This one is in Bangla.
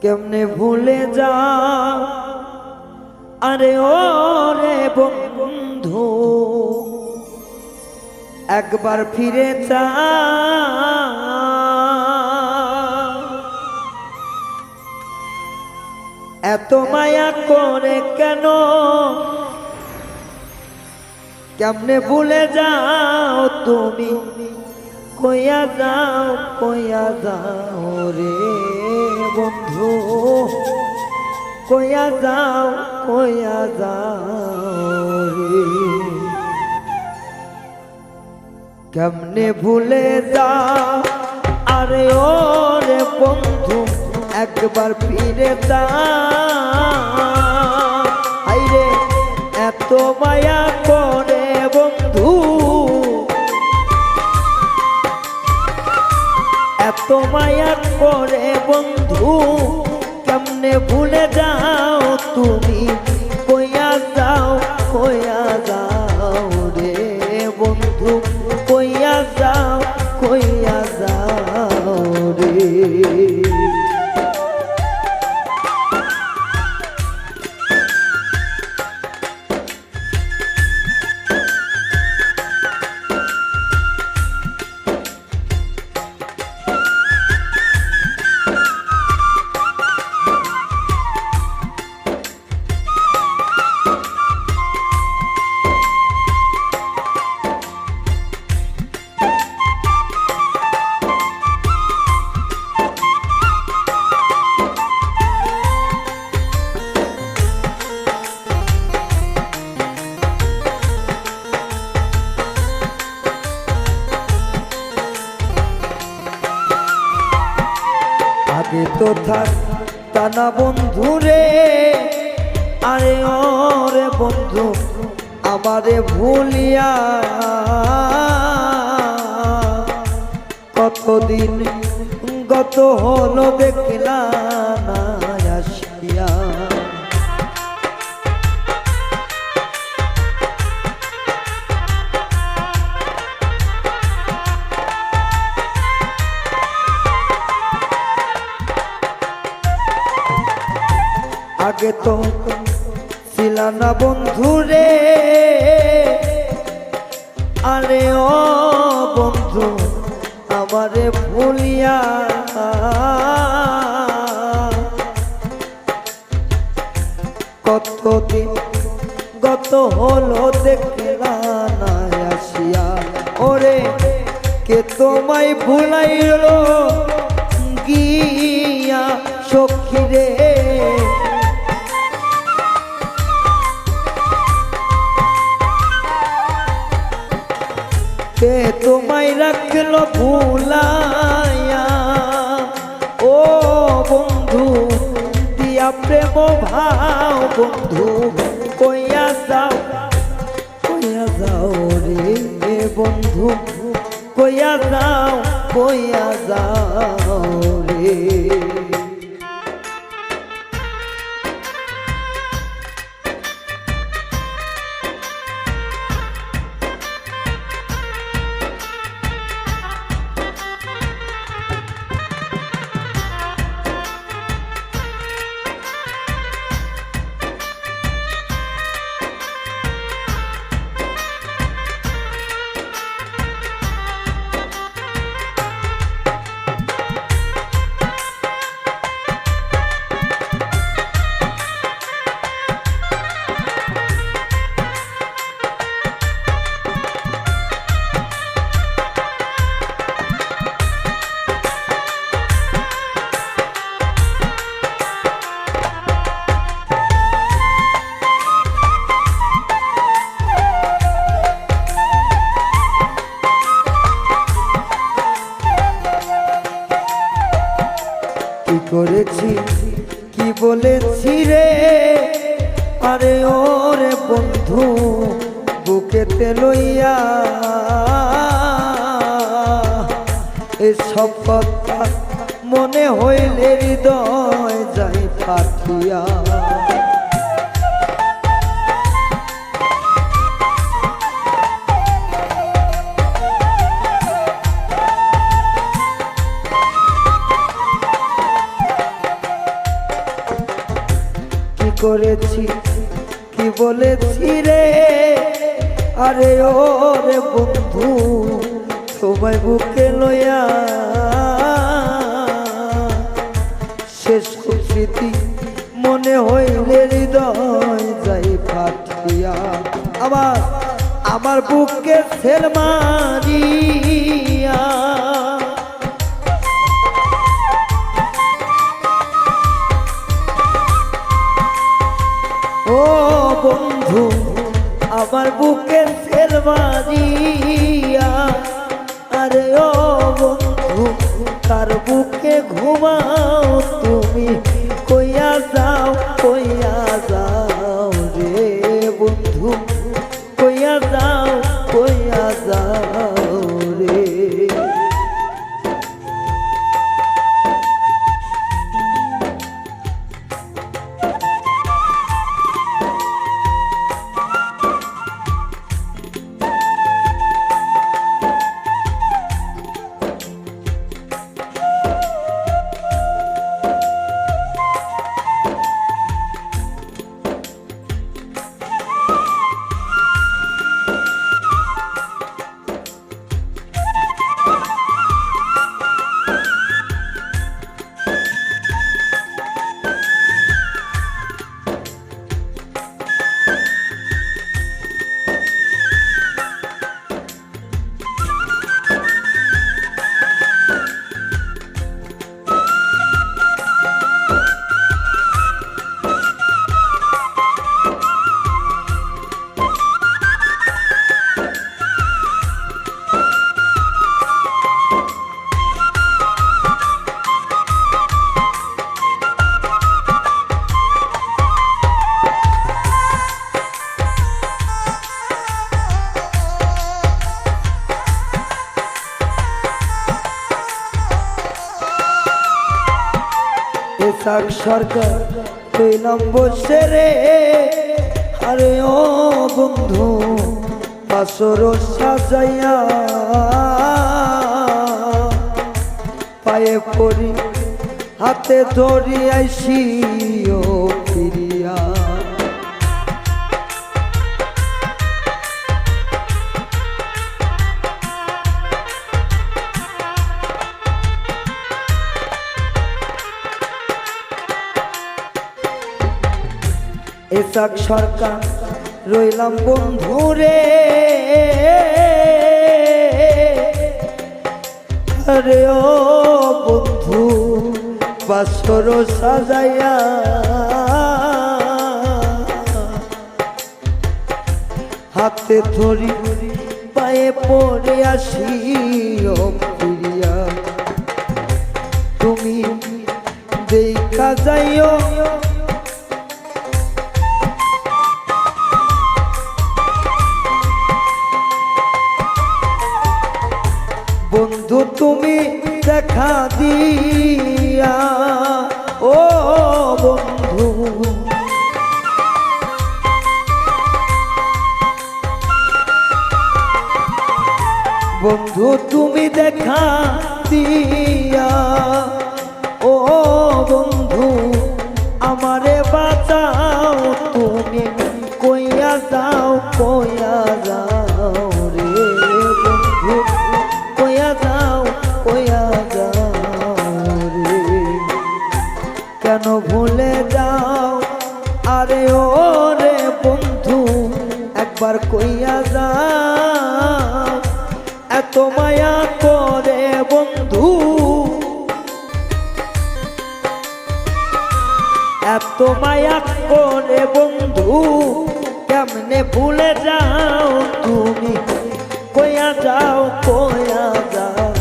কেমনে ভুলে যা? আরে ও রে বন্ধু, একবার ফিরে যা। এত মায়া করে কেন? কেমনে ভুলে যাও তুমি? কইয়া যাও কইয়া যাও রে। বন্ধু কইয়া যাও কইয়া যাও কেমনে ভুলে যাও? আরে ও রে বন্ধু, একবার ফিরে যা। আইরে এত মায়া মায়া করে বন্ধু, কেমনে ভুলে যাও তুমি? কইয়া যাও কইয়া যাও রে বন্ধু, কইয়া যাও, কইয়া তো থাক না বন্ধু রে। আরে ওরে বন্ধু আমারে ভুলিয়া। কতদিন গত হলো দেখলা আগে তো ছিল না বন্ধু রে। আরে ও বন্ধু, আমারে ভুলিয়া কতদিন গত হলো দেখলা না আসিয়া। ওরে, কে তোমায় ভুলাইল গিয়া সখী রে? কে তোমায় রাখল ভুলাইয়া। ও বন্ধু, দিয়া প্রেম ভাও বন্ধু, কইয়া যাও কইয়া যাও রে বন্ধু, কইয়া যাও কইয়া যাও রে। বন্ধু বুকেতে লইয়া এসব কথা মনে হইলে হৃদয় যাই পাঠিয়া করেছি আরে ও রে বন্ধু, তোমায় বুকে লইয়া শেষ স্মৃতি মনে হইলে হৃদয় যাই ফাটিয়া। আবার আমার বুকে সেল মারিয়া। ও বন্ধু, আমার বুকে সেল আরে ও তার বুকে ঘুমাও তুমি কইয়া যাও কইয়া যাও। এসাক সরকার কইলাম বসে রে আরে ও বন্ধু পাশর সাজাইয়া পায়ে পড়ি, হাতে ধরি আইসি ও ফিরিয়া। এসাক সরকার, রইলাম বন্ধু রে আরে ও বন্ধু, বাসর সাজাইয়া। হাতে ধরি, পায়ে পড়ে আসি প্রিয়া। তুমি দেখা যাইও দেখা দিয়া ও বন্ধু। বন্ধু তুমি দেখা দিয়া ও বন্ধু আমারে বাঁচাও ভুলে যাও? আরে ও রে বন্ধু, একবার কইয়া যাও। এত মায়া করে বন্ধু, এত মায়া করে বন্ধু, কেমনে ভুলে যাও? তুমি কইয়া যাও কইয়া যাও।